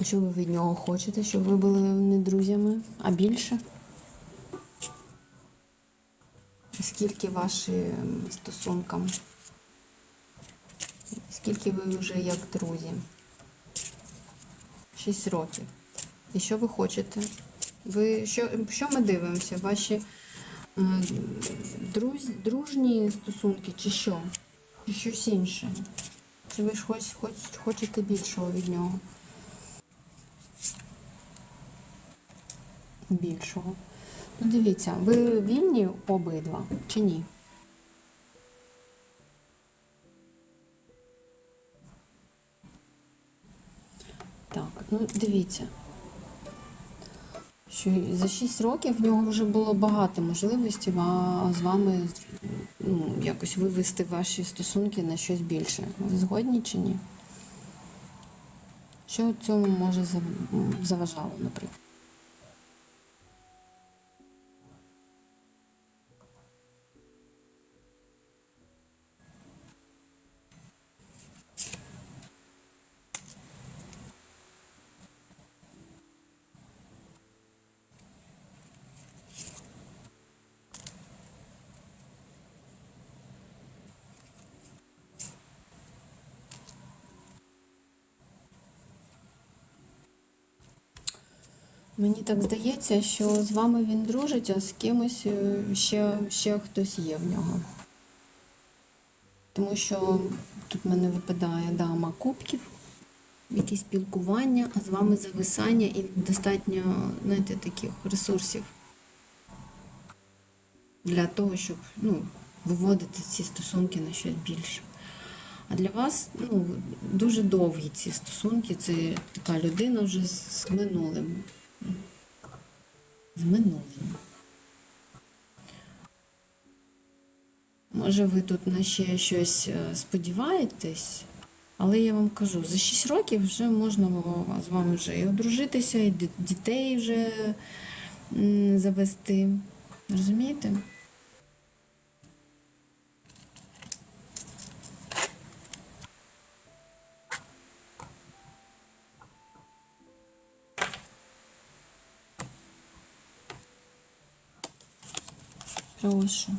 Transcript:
А Що ви від нього хочете, щоб ви були не друзями, а більше? Скільки вашим стосункам? Скільки ви вже як друзі? Шість років. І що ви хочете? Ви що, що ми дивимося? Ваші друз, дружні стосунки чи що? Чи щось інше? Чи ви ж хоч, хоч, хочете більшого від нього? Більшого. Ну, дивіться, ви вільні обидва чи ні? Так, ну дивіться. Що за 6 років в нього вже було багато можливостей ва- з вами ну, якось вивести ваші стосунки на щось більше. Ви згодні чи ні? Що цьому може заважало, наприклад? Мені так здається, що з вами він дружить, а з кимось е, ще, ще хтось є в нього. Тому що тут в мене випадає дама кубків, якісь спілкування, а з вами зависання і достатньо, знаєте, таких ресурсів для того, щоб ну, виводити ці стосунки на щось більше. А для вас ну, дуже довгі ці стосунки. Це така людина вже з минулим. З минулим. Може, ви тут на ще щось е, сподіваєтесь, але я вам кажу, за 6 років вже можна було з вами вже і одружитися, і дітей вже завести. Розумієте? Прошу.